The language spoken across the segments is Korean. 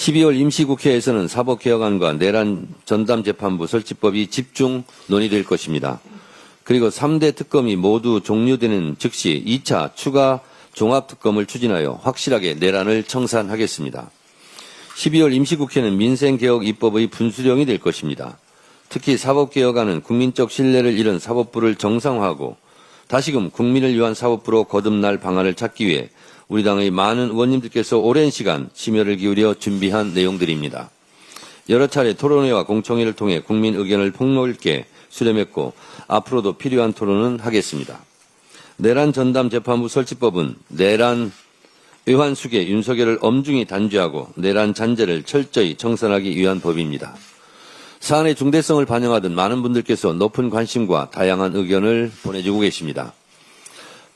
12월 임시국회에서는 사법개혁안과 내란 전담재판부 설치법이 집중 논의될 것입니다. 그리고 3대 특검이 모두 종료되는 즉시 2차 추가 종합특검을 추진하여 확실하게 내란을 청산하겠습니다. 12월 임시국회는 민생개혁 입법의 분수령이 될 것입니다. 특히 사법개혁안은 국민적 신뢰를 잃은 사법부를 정상화하고 다시금 국민을 위한 사법부로 거듭날 방안을 찾기 위해 우리 당의 많은 의원님들께서 오랜 시간 심혈을 기울여 준비한 내용들입니다. 여러 차례 토론회와 공청회를 통해 국민 의견을 폭넓게 수렴했고 앞으로도 필요한 토론은 하겠습니다. 내란 전담 재판부 설치법은 내란 의환 수계 윤석열을 엄중히 단죄하고 내란 잔재를 철저히 청산하기 위한 법입니다. 사안의 중대성을 반영하듯 많은 분들께서 높은 관심과 다양한 의견을 보내주고 계십니다.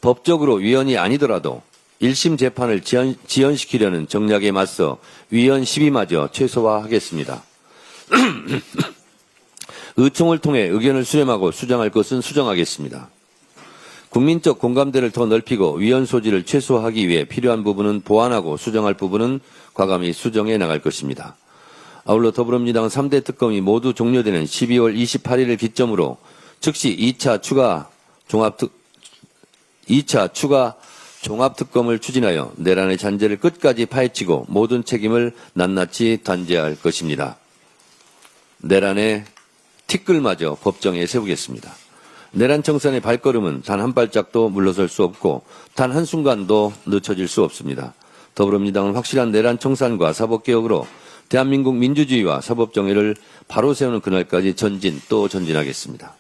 법적으로 위헌이 아니더라도 1심 재판을 지연, 지연 시키려는 정략에 맞서 위헌 시비마저 최소화하겠습니다. 의총을 통해 의견을 수렴하고 수정할 것은 수정하겠습니다. 국민적 공감대를 더 넓히고 위헌 소지를 최소화하기 위해 필요한 부분은 보완하고 수정할 부분은 과감히 수정해 나갈 것입니다. 아울러 더불어민주당은 3대 특검이 모두 종료되는 12월 28일을 기점으로 즉시 2차 추가 종합특 2차 추가 종합특검을 추진하여 내란의 잔재를 끝까지 파헤치고 모든 책임을 낱낱이 단죄할 것입니다. 내란의 티끌마저 법정에 세우겠습니다. 내란 청산의 발걸음은 단 한 발짝도 물러설 수 없고 단 한순간도 늦춰질 수 없습니다. 더불어민주당은 확실한 내란 청산과 사법개혁으로 대한민국 민주주의와 사법정의를 바로 세우는 그날까지 전진 또 전진하겠습니다.